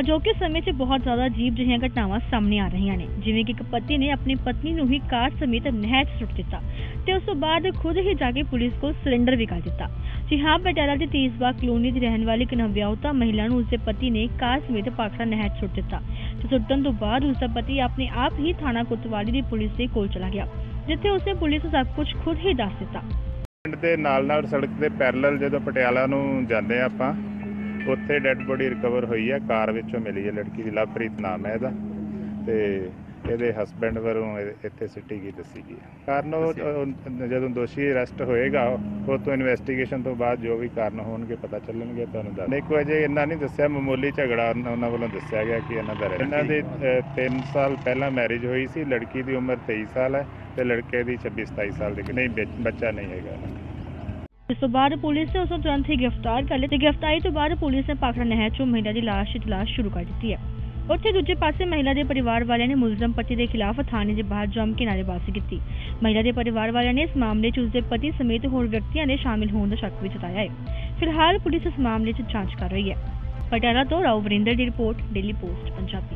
ਅਜੋਕੇ ਸਮੇਂ 'ਚ ਬਹੁਤ ਜ਼ਿਆਦਾ ਅਜੀਬ ਜਿਹੀਆਂ ਘਟਨਾਵਾਂ ਸਾਹਮਣੇ ਆ ਰਹੀਆਂ ਨੇ, ਜਿਵੇਂ ਕਿ ਇੱਕ ਪਤੀ ਨੇ ਆਪਣੀ ਪਤਨੀ ਨੂੰ ਹੀ ਕਾਰ ਸਮੇਤ ਨਹਿਰ 'ਚ ਸੁੱਟ ਦਿੱਤਾ ਤੇ ਉਸ ਤੋਂ ਬਾਅਦ ਖੁਦ ਹੀ ਜਾ ਕੇ ਪੁਲਿਸ ਕੋਲ ਸਿਲੰਡਰ ਵੀ ਕਰ ਦਿੱਤਾ। ਜੀ ਹਾਂ ਦੀ ਤੀਸਬਾਗ ਕਲੋਨੀ ਦੀ ਰਹਿਣ ਵਾਲੀ ਇੱਕ ਨਵਵਿਆਹੁਤਾ ਮਹਿਲਾ ਨੂੰ ਉਸਦੇ ਪਤੀ ਨੇ ਕਾਰ ਸਮੇਤ ਪਾਖੜਾ ਨਹਿਰ 'ਚ ਸੁੱਟ ਦਿੱਤਾ ਤੇ ਸੁੱਟਣ ਤੋਂ ਬਾਅਦ ਉਸਦਾ ਪਤੀ ਆਪਣੇ ਆਪ ਹੀ ਥਾਣਾ ਕੋਤਵਾਲੀ ਦੀ ਪੁਲਿਸ ਦੇ ਕੋਲ ਚਲਾ ਗਿਆ, ਜਿੱਥੇ ਉਸਨੇ ਪੁਲਿਸ ਨੂੰ ਸਭ ਕੁਝ ਖੁਦ ਹੀ ਦੱਸ ਦਿੱਤਾ। ਪਿੰਡ ਦੇ ਨਾਲ ਨਾਲ ਸੜਕ ਦੇ ਪੈਰਲਲ ਜਦੋਂ ਪਟਿਆਲਾ ਨੂੰ ਜਾਂਦੇ ਆ ਆਪਾਂ ਉੱਥੇ ਡੈੱਡ ਬੋਡੀ ਰਿਕਵਰ ਹੋਈ ਹੈ ਕਾਰ ਵਿੱਚੋਂ ਮਿਲੀ ਹੈ ਲੜਕੀ ਦੀ ਲਵਪ੍ਰੀਤ ਨਾਮ ਹੈ ਇਹਦਾ। ਤੇ ਇਹਦੇ ਹਸਬੰਡ ਵੱਲੋਂ ਇੱਥੇ ਸਿੱਟੀ ਗਈ ਦੱਸੀ ਗਈ ਹੈ ਕਾਰਨ ਉਹ ਜਦੋਂ ਦੋਸ਼ੀ ਅਰੈਸਟ ਹੋਏਗਾ ਉਹ ਤੋਂ ਇਨਵੈਸਟੀਗੇਸ਼ਨ ਤੋਂ ਬਾਅਦ ਜੋ ਵੀ ਕਾਰਨ ਹੋਣਗੇ ਪਤਾ ਚੱਲਣਗੇ ਤੁਹਾਨੂੰ ਦੱਸ ਨਹੀਂ ਕੋਈ ਅਜੇ ਇੰਨਾ ਨਹੀਂ ਦੱਸਿਆ ਮਾਮੂਲੀ ਝਗੜਾ ਉਹਨਾਂ ਵੱਲੋਂ ਦੱਸਿਆ ਗਿਆ ਕਿ ਇਹਨਾਂ ਦਾ ਇਹਨਾਂ ਦੀ 3 ਸਾਲ ਪਹਿਲਾਂ ਮੈਰਿਜ ਹੋਈ ਸੀ ਲੜਕੀ ਦੀ ਉਮਰ 23 ਸਾਲ ਹੈ ਤੇ ਲੜਕੇ ਦੀ 26 27 ਸਾਲ ਦੀ ਨਹੀਂ ਬੱਚ- ਬੱਚਾ ਨਹੀਂ ਹੈਗਾ। ਇਹਨਾਂ ਦਾ। ਇਸ ਤੋਂ ਬਾਅਦ ਪੁਲਿਸ ਨੇ ਉਸ ਨੂੰ ਤੁਰੰਤ ਹੀ ਗ੍ਰਿਫਤਾਰ ਕਰ ਲਿਆ ਤੇ ਗ੍ਰਿਫਤਾਰੀ ਤੋਂ ਬਾਅਦ ਪੁਲਿਸ ਨੇ ਪਾਖੜਾ ਨਹਿਰ 'ਚੋਂ ਮਹਿਲਾ ਦੀ ਲਾਸ਼ ਦੀ ਤਲਾਸ਼ ਸ਼ੁਰੂ ਕਰ ਦਿੱਤੀ ਹੈ। ਉੱਥੇ ਦੂਜੇ ਪਾਸੇ ਮਹਿਲਾ ਦੇ ਪਰਿਵਾਰ ਵਾਲਿਆਂ ਨੇ ਮੁਲਜ਼ਮ ਪਤੀ ਦੇ ਖਿਲਾਫ ਥਾਣੇ ਦੇ ਬਾਹਰ ਜੰਮ ਕੇ ਨਾਅਰੇਬਾਜ਼ੀ ਕੀਤੀ। ਮਹਿਲਾ ਦੇ ਪਰਿਵਾਰ ਵਾਲਿਆਂ ਨੇ ਇਸ ਮਾਮਲੇ 'ਚ ਉਸਦੇ ਪਤੀ ਸਮੇਤ ਹੋਰ ਵਿਅਕਤੀਆਂ ਦੇ ਸ਼ਾਮਿਲ ਹੋਣ ਦਾ ਸ਼ੱਕ ਵੀ ਜਤਾਇਆ ਹੈ। ਫਿਲਹਾਲ ਪੁਲਿਸ ਇਸ ਮਾਮਲੇ 'ਚ ਜਾਂਚ ਕਰ ਰਹੀ ਹੈ। ਪਟਿਆਲਾ ਤੋਂ ਰਾਓ ਵਰਿੰਦਰ ਦੀ ਰਿਪੋਰਟ ਡੇਲੀ ਪੋਸਟ ਪੰਜਾਬੀ।